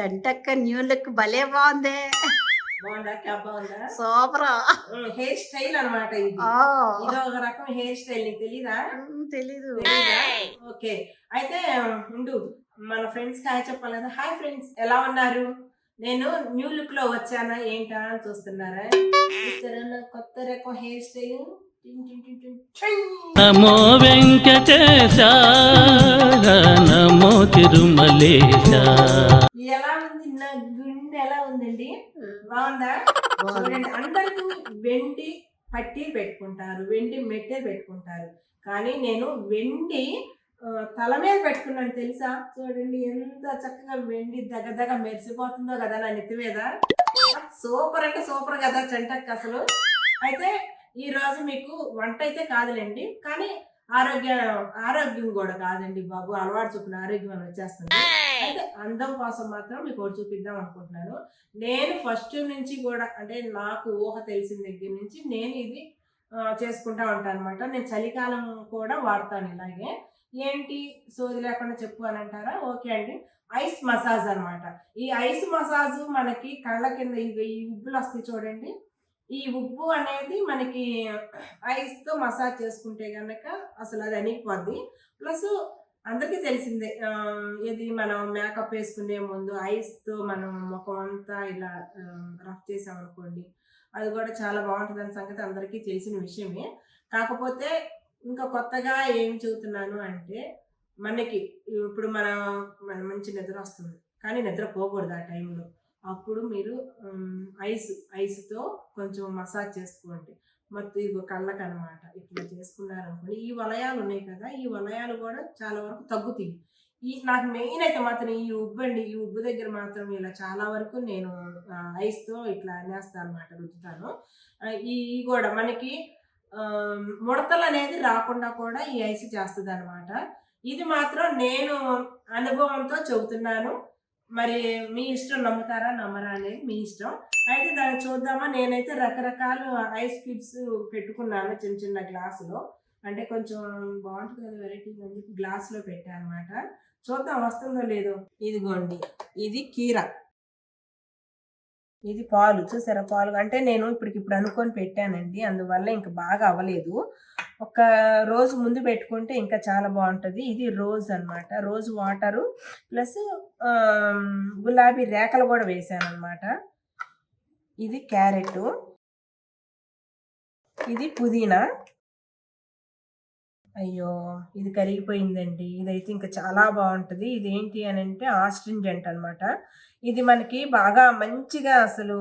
చంటక్క new look భలే బాగుంది. Super. Hair style అన్నమాట ఇది. ఒక రకం హెయిర్ స్టైల్ నీకు తెలీదా? ఓకే. అయితే ఉండు. మన ఫ్రెండ్స్ హాయ్ చెప్పాలి కదా. హాయ్ ఫ్రెండ్స్ ఎలా ఉన్నారు? నేను న్యూ లుక్లో వచ్చానా ఏంటా అని చూస్తున్నారా? కొత్త రకం హెయిర్ స్టైల్. నమో వెంకటేశ నమో తిరుమలేశ ఎలా ఉంది? నా గుండె ఎలా ఉందండి? బాగుందా? చూడండి అందరికీ వెండి పట్టీ పెట్టుకుంటారు వెండి మెట్టే పెట్టుకుంటారు. కానీ నేను వెండి తల మీద పెట్టుకున్నాను తెలుసా? చూడండి ఎంత చక్కగా వెండి దగదగ మెరిసిపోతుందో కదా నా నెత్తి మీద. సూపర్ అంటే సూపర్ కదా చంటక్ అసలు. అయితే ఈ రోజు మీకు వంట అయితే కాదులేండి. కానీ ఆరోగ్య ఆరోగ్యం కూడా కాదండి బాబు. అలవాటు చొప్పున ఆరోగ్యం అని వచ్చేస్తుంది. అయితే అందం కోసం మాత్రం మీకు ఒకటి చూపిద్దాం అనుకుంటున్నాను. నేను ఫస్ట్ నుంచి కూడా అంటే నాకు ఊహ తెలిసిన దగ్గర నుంచి నేను ఇది చేసుకుంటా ఉంటాను అనమాట నేను చలికాలం కూడా వాడతాను ఇలాగే. ఏంటి? సోది లేకుండా చెప్పు అని అంటారా? ఓకే అండి. ఐస్ మసాజ్ అన్నమాట. ఈ ఐస్ మసాజ్ మనకి కళ్ళ కింద ఇవి ఈ ఉబ్బులు వస్తాయి చూడండి. ఈ ఉప్పు అనేది మనకి ఐస్తో మసాజ్ చేసుకుంటే కనుక అసలు అది అనిగిపోద్ది. ప్లస్ అందరికీ తెలిసిందే ఇది మనం మేకప్ వేసుకునే ముందు ఐస్తో మనం ముఖం అంతా ఇలా రఫ్ చేసామనుకోండి అది కూడా చాలా బాగుంటుందని సంగతి అందరికీ తెలిసిన విషయమే. కాకపోతే ఇంకా కొత్తగా ఏం చెబుతున్నాను అంటే మనకి ఇప్పుడు మనం మన మంచి నిద్ర వస్తుంది. కానీ నిద్ర పోకూడదు ఆ టైంలో అప్పుడు మీరు ఐస్ ఐస్తో కొంచెం మసాజ్ చేసుకోండి. మొత్తం ఇగో కళ్ళకు అనమాట ఇట్లా చేసుకున్నారనుకోండి. ఈ వలయాలు ఉన్నాయి కదా ఈ వలయాలు కూడా చాలా వరకు తగ్గుతాయి. ఈ నాకు మెయిన్ అయితే మాత్రం ఈ ఉబ్బు అండి. ఈ ఉబ్బు దగ్గర మాత్రం ఇలా చాలా వరకు నేను ఐస్తో ఇట్లా అనేస్తాను అనమాట రుద్దుతాను. ఈ కూడా మనకి ముడతలు అనేది రాకుండా కూడా ఈ ఐస్ చేస్తుంది అనమాట ఇది మాత్రం నేను అనుభవంతో చెబుతున్నాను. మరి మీ ఇష్టం నమ్ముతారా? నమ్మరా అనేది మీ ఇష్టం. అయితే దాన్ని చూద్దామా? నేనైతే రకరకాల ఐస్ క్యూబ్స్ పెట్టుకున్నాను చిన్న చిన్న గ్లాసులో. అంటే కొంచెం బాగుంటుంది కదా వెరైటీ అని చెప్పి గ్లాసులో పెట్టాను అనమాట చూద్దాం వస్తుందో లేదో. ఇదిగోండి. ఇది కీర. ఇది పాలు. చూసారా పాలు? అంటే నేను ఇప్పటికిప్పుడు అనుకొని పెట్టానండి. అందువల్ల ఇంకా బాగా అవ్వలేదు. ఒక రోజు ముందు పెట్టుకుంటే ఇంకా చాలా బాగుంటుంది. ఇది రోజ్ అన్నమాట. రోజ్ వాటరు ప్లస్ గులాబీ రేఖలు కూడా వేసాను అనమాట ఇది క్యారెట్. ఇది పుదీనా. అయ్యో ఇది కరిగిపోయిందండి. ఇదైతే ఇంకా చాలా బాగుంటుంది. ఇది ఏంటి అని అంటే ఆస్ట్రింజెంట్ అనమాట ఇది మనకి బాగా మంచిగా అసలు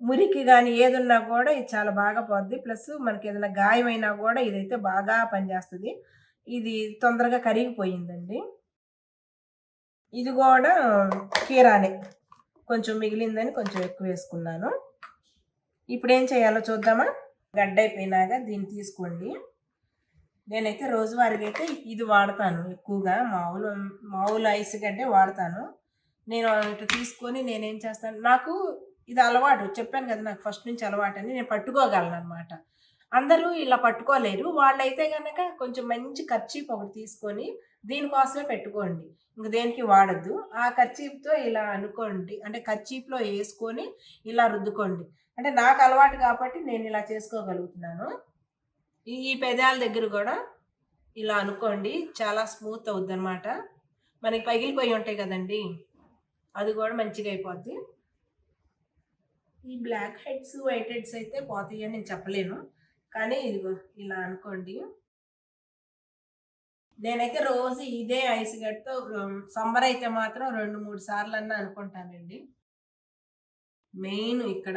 మురికి కానీ ఏదున్నా కూడా ఇది చాలా బాగా పోద్ది. ప్లస్ మనకి ఏదైనా గాయమైనా కూడా ఇదైతే బాగా పనిచేస్తుంది. ఇది తొందరగా కరిగిపోయిందండి. ఇది కూడా కీరానే. కొంచెం మిగిలిందని కొంచెం ఎక్కువ వేసుకున్నాను. ఇప్పుడు ఏం చేయాలో చూద్దామా? గడ్డ అయిపోయినాక దీన్ని తీసుకోండి. నేనైతే రోజువారీగా అయితే ఇది వాడతాను ఎక్కువగా. మామూలు మామూలు ఐస్ కంటే వాడతాను. నేను ఇటు తీసుకొని నేనేం చేస్తాను? నాకు ఇది అలవాటు. చెప్పాను కదా నాకు ఫస్ట్ నుంచి అలవాటు అని నేను పట్టుకోగలను అనమాట అందరూ ఇలా పట్టుకోలేరు. వాళ్ళైతే కనుక కొంచెం మంచి ఖర్చీప్ ఒకటి తీసుకొని దీనికోసమే పెట్టుకోండి. ఇంక దేనికి వాడద్దు. ఆ ఖర్చీప్తో ఇలా అనుకోండి. అంటే ఖర్చీప్లో వేసుకొని ఇలా రుద్దుకోండి. అంటే నాకు అలవాటు కాబట్టి నేను ఇలా చేసుకోగలుగుతున్నాను. ఈ ఈ పెదాల దగ్గర కూడా ఇలా అనుకోండి. చాలా స్మూత్ అవుద్ది అనమాట మనకి పగిలిపోయి ఉంటాయి కదండి. అది కూడా మంచిగా అయిపోద్ది. ఈ బ్లాక్ హెడ్స్ వైట్ హెడ్స్ అయితే పోతాయి అని నేను చెప్పలేను. కానీ ఇదిగో ఇలా అనుకోండి. నేనైతే రోజు ఇదే ఐస్ గడ్డతో సమ్మర్ అయితే మాత్రం రెండు మూడు సార్లు అన్నా అనుకుంటానండి. మెయిన్ ఇక్కడ.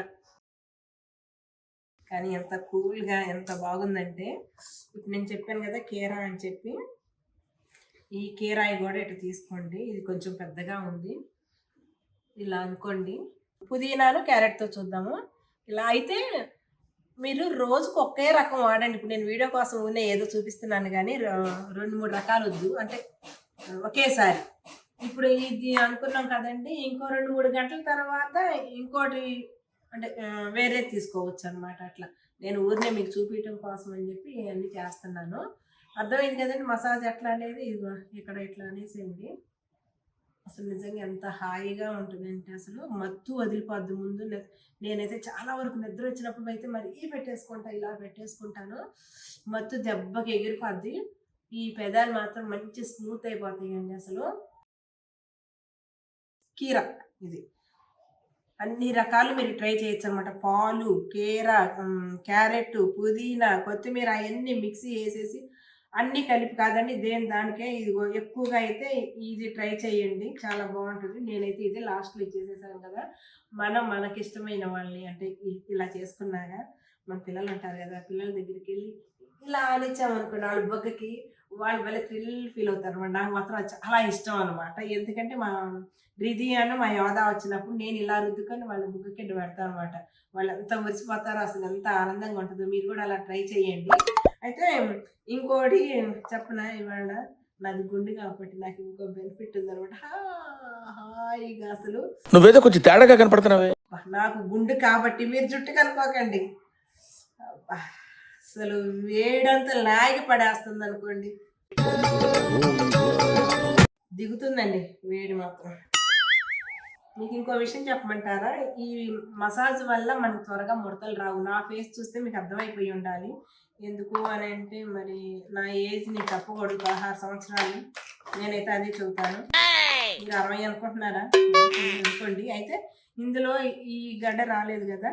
కానీ ఎంత కూల్గా ఎంత బాగుందంటే ఇప్పుడు నేను చెప్పాను కదా కీరా అని చెప్పి ఈ కీరాయి కూడా ఇటు తీసుకోండి. ఇది కొంచెం పెద్దగా ఉంది. ఇలా అనుకోండి. పుదీనాను క్యారెట్తో చూద్దాము. ఇలా అయితే మీరు రోజుకు ఒకే రకం వాడండి. ఇప్పుడు నేను వీడియో కోసం ఉన్న ఏదో చూపిస్తున్నాను కానీ రెండు మూడు రకాలు వద్దు. అంటే ఒకేసారి. ఇప్పుడు ఇది అనుకున్నాం కదండి ఇంకో రెండు మూడు గంటల తర్వాత ఇంకోటి అంటే వేరే తీసుకోవచ్చు అనమాట అట్లా. నేను ఊరినే మీకు చూపించడం కోసం అని చెప్పి ఇవన్నీ చేస్తున్నాను. అర్థమైంది కదండి? మసాజ్ ఎట్లా అనేది? ఇదిగో ఇక్కడ ఇట్లా అనేసేయండి. అసలు నిజంగా ఎంత హాయిగా ఉంటుందంటే అసలు మత్తు వదిలిపోద్ది ముందు నేనైతే చాలా వరకు నిద్ర వచ్చినప్పుడు అయితే మరీ పెట్టేసుకుంటా ఇలా పెట్టేసుకుంటాను. మత్తు దెబ్బకి ఎగిరిపోద్ది. ఈ పెదాలు మాత్రం మంచి స్మూత్ అయిపోతాయండి అసలు. కీర ఇది. అన్ని రకాలు మీరు ట్రై చేయొచ్చు అనమాట పాలు కీర క్యారెట్ పుదీనా కొత్తిమీర అవన్నీ మిక్సీ వేసేసి అన్నీ కలిపి కాదండి దేని దానికే ఇది ఎక్కువగా అయితే ఇది ట్రై చేయండి చాలా బాగుంటుంది. నేనైతే ఇది లాస్ట్లో ఇచ్చేసేసాను కదా. మనం మనకి ఇష్టమైన వాళ్ళని అంటే ఇలా చేసుకున్నాక మన పిల్లలు అంటారు కదా పిల్లల దగ్గరికి వెళ్ళి ఇలా ఆనిచ్చామనుకోండి వాళ్ళ బొగ్గకి వాళ్ళు భలే థ్రిల్ ఫీల్ అవుతారు. అనమాట నాకు మాత్రం చాలా ఇష్టం అనమాట ఎందుకంటే మా రిధి అని మా యోదా వచ్చినప్పుడు నేను ఇలా రుద్దుకొని వాళ్ళ బుగ్గకి పెడతాను అనమాట వాళ్ళు ఎంత మురిసిపోతారో అసలు ఎంత ఆనందంగా ఉంటుందో. మీరు కూడా అలా ట్రై చేయండి. అయితే ఇంకోటి చెప్పన ఇవాళ? నాది గుండు కాబట్టి నాకు ఇంకో బెనిఫిట్ ఉందనమాట హాయిగా అసలు. నువ్వేదో కొంచెం తేడాగా కనపడుతున్నావే. నాకు గుండు కాబట్టి మీరు జుట్టు కనుకోకండి అసలు వేడంతా లాగి పడేస్తుంది అనుకోండి దిగుతుందండి వేడి మాత్రం. మీకు ఇంకో విషయం చెప్పమంటారా? ఈ మసాజ్ వల్ల మనకు త్వరగా ముడతలు రావు. నా ఫేస్ చూస్తే మీకు అర్థమైపోయి ఉండాలి. ఎందుకు అని అంటే మరి నా ఏజ్ నేను చెప్పకూడదు పదహారు సంవత్సరాలు. నేనైతే అదే చెబుతాను. మీరు అరవై అనుకుంటున్నారా? అనుకోండి. అయితే ఇందులో ఈ గడ్డ రాలేదు కదా.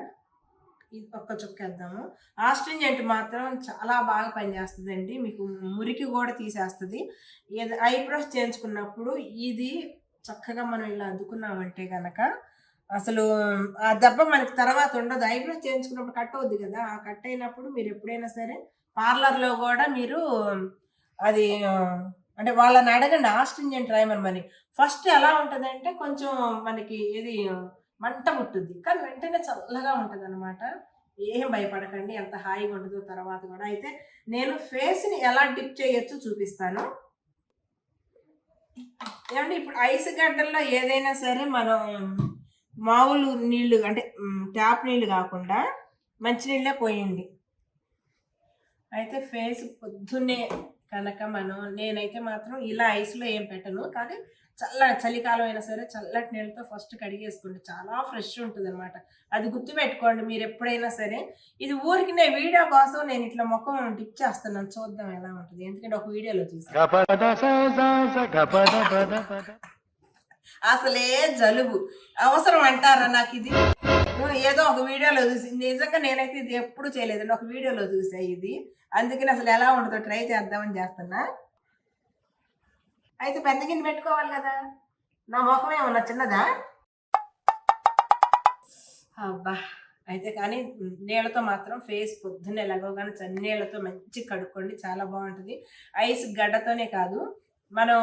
ఇది ఒక్క చుక్కేద్దాము. ఆస్ట్రింజెంట్ మాత్రం చాలా బాగా పనిచేస్తుందండి. మీకు మురికి కూడా తీసేస్తుంది. ఐబ్రోస్ చేయించుకున్నప్పుడు ఇది చక్కగా మనం ఇలా అద్దుకున్నామంటే కనుక అసలు ఆ దెబ్బ మనకి తర్వాత ఉండదు. ఐబ్రోస్ చేయించుకున్నప్పుడు కట్ అవుద్ది కదా. ఆ కట్ అయినప్పుడు మీరు ఎప్పుడైనా సరే పార్లర్లో కూడా మీరు అది అంటే వాళ్ళని అడగండి. ఆస్ట్రింజెంట్ రైమర్ మరి. ఫస్ట్ ఎలా ఉంటుందంటే కొంచెం మనకి ఇది మంట పుట్టుద్ది కానీ వెంటనే చల్లగా ఉంటుంది అనమాట ఏం భయపడకండి. ఎంత హాయిగా ఉంటుందో తర్వాత కూడా. అయితే నేను ఫేస్ని ఎలా డిప్ చేయొచ్చో చూపిస్తాను. ఏమంటే ఇప్పుడు ఐస్ గడ్డల్లో ఏదైనా సరే మనం మామూలు నీళ్ళు అంటే ట్యాప్ నీళ్ళు కాకుండా మంచినీళ్ళే పోయండి. అయితే ఫేస్ పొద్దున్నే కనుక మనం నేనైతే మాత్రం ఇలా ఐస్లో ఏం పెట్టను కానీ చల్ల చలికాలం అయినా సరే చల్లటి నీళ్ళతో ఫస్ట్ కడిగేసుకోండి. చాలా ఫ్రెష్ ఉంటుంది అనమాట అది గుర్తుపెట్టుకోండి మీరు ఎప్పుడైనా సరే. ఇది ఊరికి నేను వీడియో కోసం నేను ఇట్లా ముఖం డిప్ చేస్తున్నాను. చూద్దాం ఎలా ఉంటుంది. ఎందుకంటే ఒక వీడియోలో చూసాను. అసలే జలుబు. అవసరం అంటారా నాకు ఇది? ఏదో ఒక వీడియోలో చూసి నిజంగా నేనైతే ఇది ఎప్పుడు చేయలేదండి. ఒక వీడియోలో చూసా ఇది. అందుకని అసలు ఎలా ఉంటుందో ట్రై చేద్దామని చేస్తున్నా. అయితే పెద్ద గిన్నె పెట్టుకోవాలి కదా. నా ముఖం ఏమన్నా చిన్నదా? అబ్బా అయితే కానీ నీళ్ళతో మాత్రం ఫేస్ పొద్దున్నే కానీ చన్నీళ్ళతో మంచి కడుక్కోండి. చాలా బాగుంటుంది. ఐస్ గడ్డతోనే కాదు మనం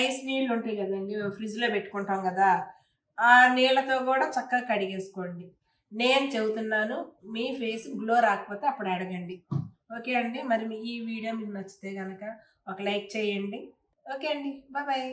ఐస్ నీళ్ళు ఉంటాయి కదండి ఫ్రిడ్జ్లో పెట్టుకుంటాం కదా ఆ నీళ్ళతో కూడా చక్కగా కడిగేసుకోండి. నేను చెబుతున్నాను మీ ఫేస్ గ్లో రాకపోతే అప్పుడు అడగండి. ఓకే అండి మరి మీ ఈ వీడియో మీకు నచ్చితే కనుక ఒక లైక్ చేయండి. ఓకే అండి బాయ్